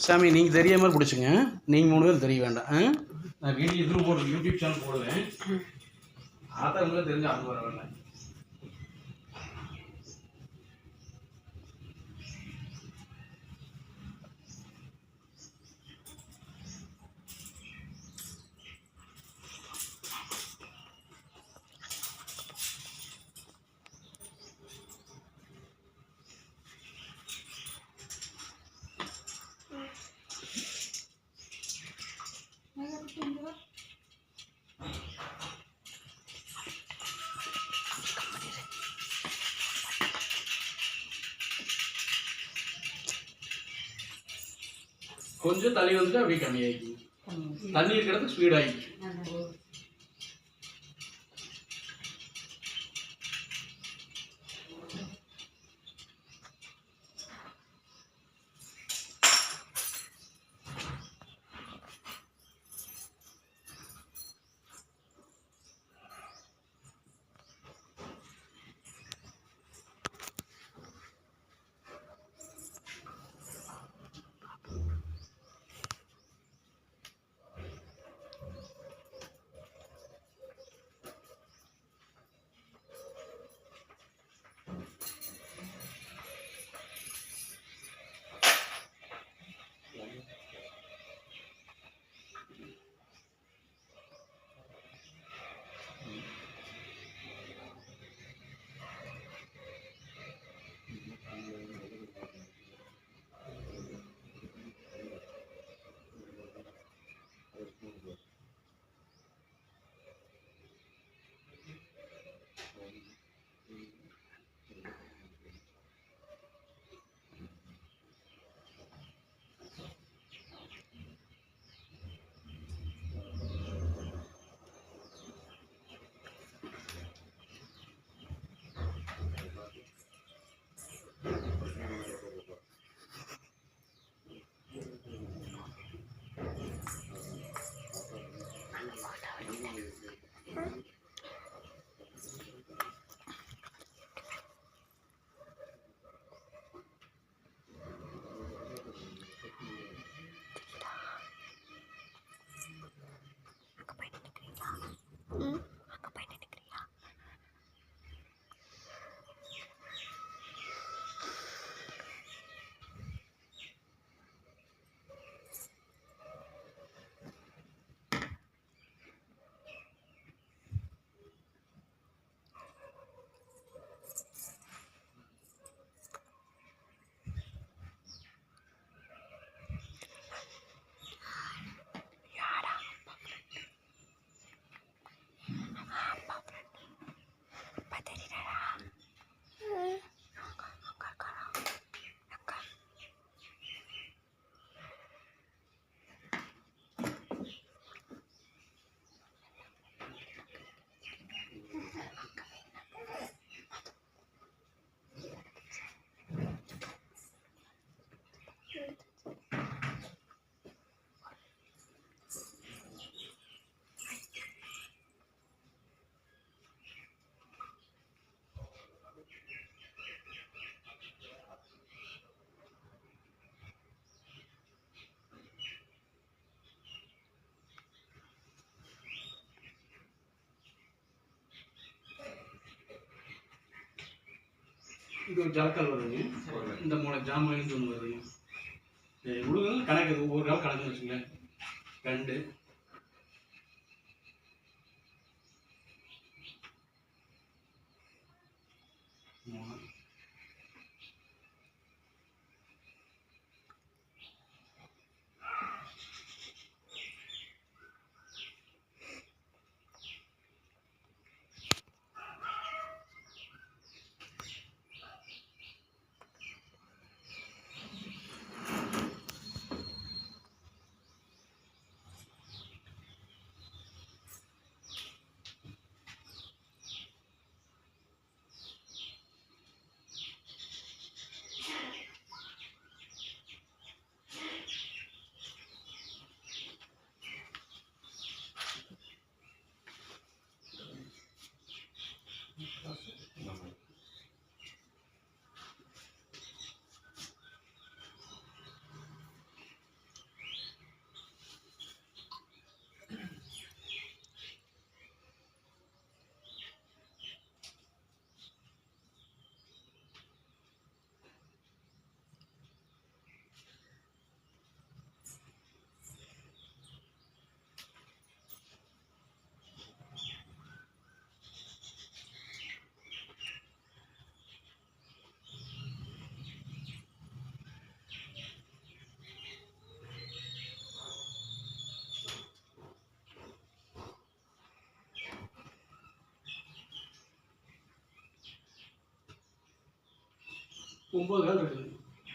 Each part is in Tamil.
சாமி நீங்கள் தெரிய மாதிரி பிடிச்சிங்க. நீங்கள் மூணு பேரும் தெரிய வேண்டாம். ஆ? நான் வீடியோ இதுவும் போடுறேன். யூடியூப் சேனல் போடுவேன் ஆத்தவங்களே தெரிஞ்சு அவங்க வர வேண்டாம். கொஞ்சம் தள்ளி வந்துட்டு அப்படியே கம்மியாகிக்கும் தண்ணி இருக்கிறது ஸ்பீட் ஆகிக்கும் இது ஒரு ஜலக்கல் வருதுங்க. இந்த மூணு ஜாமான் ஒன்று வருதுங்க இவ்வளோ கணக்கு ஒவ்வொரு நாள் கணக்கு வச்சுங்களேன் ரெண்டு. ஒம்பது கால் இருக்குது.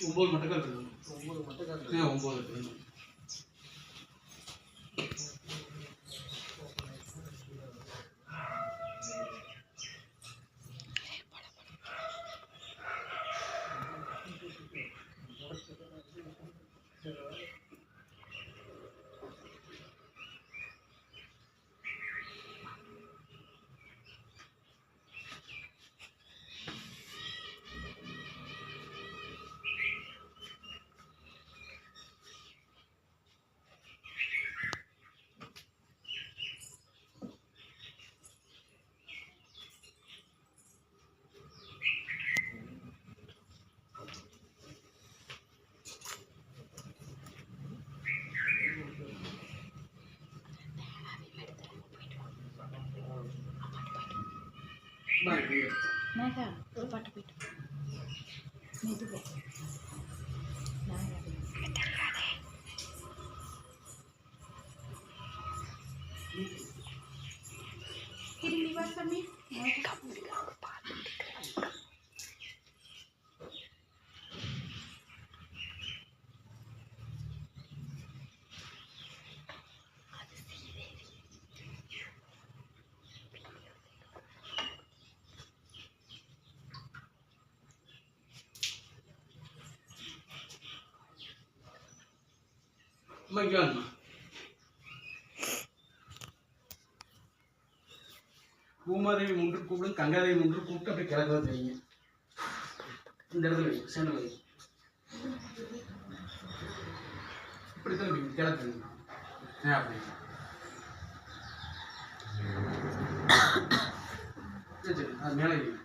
ஒம்பது மட்டக்கால் இருக்குது. ஒம்பது ஆ ஒம்பது இருக்குது. மேகா ஒரு அம்மா பூமாதேவி முன்று கூப்பிடும் கங்காதேவி முன்று கூப்பிட்டு அப்படியே கிழக்கு வந்து வைங்க இந்த இடத்துல வைங்க சேர்ந்து வைங்க. இப்படி தான் வைங்க கிழக்கு வைங்க அப்படி? சரி சரி அது மேலே வைங்க.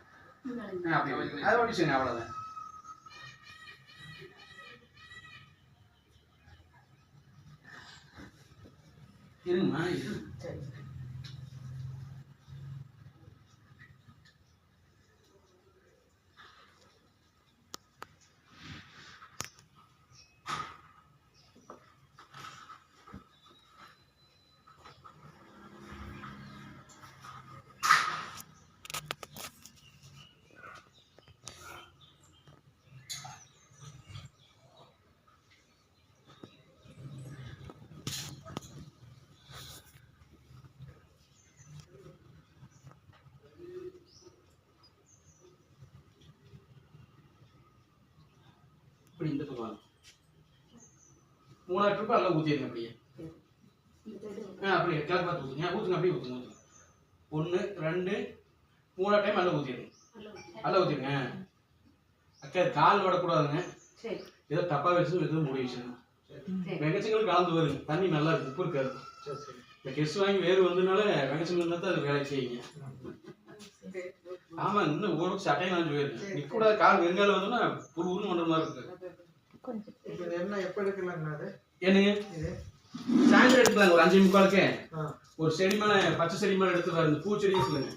அது அப்படி வைங்க? அதை அவ்வளோதான் இருங்கம்மா இரு சரி இப்படி இந்த பக்கம் வாங்க மூணாவது ட்ரிப்பு எல்லாம் ஊற்றிடுங்க அப்படியே. ஆ அப்படியே கிளப் பார்த்து ஊற்றுங்க ஊற்றுங்க அப்படியே ஊற்றுங்க ஊற்றுங்க ஒன்று ரெண்டு மூணாவது டைம் நல்லா ஊற்றிடுங்க நல்லா ஊற்றிடுங்க அக்கா கால் விடக்கூடாதுங்க. சரி. ஏதோ தப்பாக வச்சு எதுவும் மூடி வச்சிருங்க வெங்கச்சங்கள் கலந்து வருங்க தண்ணி நல்லா இருக்கு உப்பு இருக்காது. சரி சரி. இந்த கெஸ் வாங்கி வேறு வந்ததுனால வெங்கச்சங்கள் தான் அது வேலை செய்யுங்க. ஆமா இன்னும் ஒரு சட்டையும் நான் போயிருக்கு நிற்கூடாது கால் வெங்காயம் வந்தோன்னா புருன்னு பண்ணுற மாதிரி இருக்கு. இது என்ன எப்போ எடுக்கலாங்கண்ணா அது? என்னங்க இது. ஒரு அஞ்சு முக்காலுக்கு ஒரு செடி மேலே பச்சை செடி எடுத்து வர இந்த பூச்செடியும் சொல்லுங்க.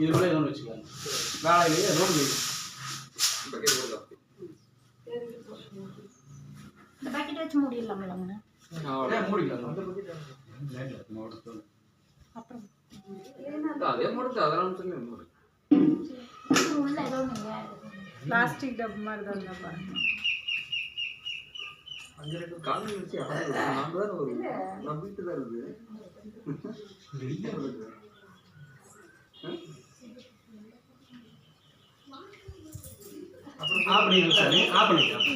இது கூட எதுவும் வச்சுக்கலாம். வேலையிலேயே எதுவும் வேணும் இந்த அதே மூடுது அதெல்லாம் சொல்லி மூடு. பிளாஸ்டிக் டப் மாதிரி தான் பாருங்க. அங்கே ரெண்டு கால் வச்சு நான் தான் ஒரு நம்பிட்டு தான் இருக்குது ஆ? பண்ணிக்கலாம் சார் ஆ பண்ணிக்கலாம்.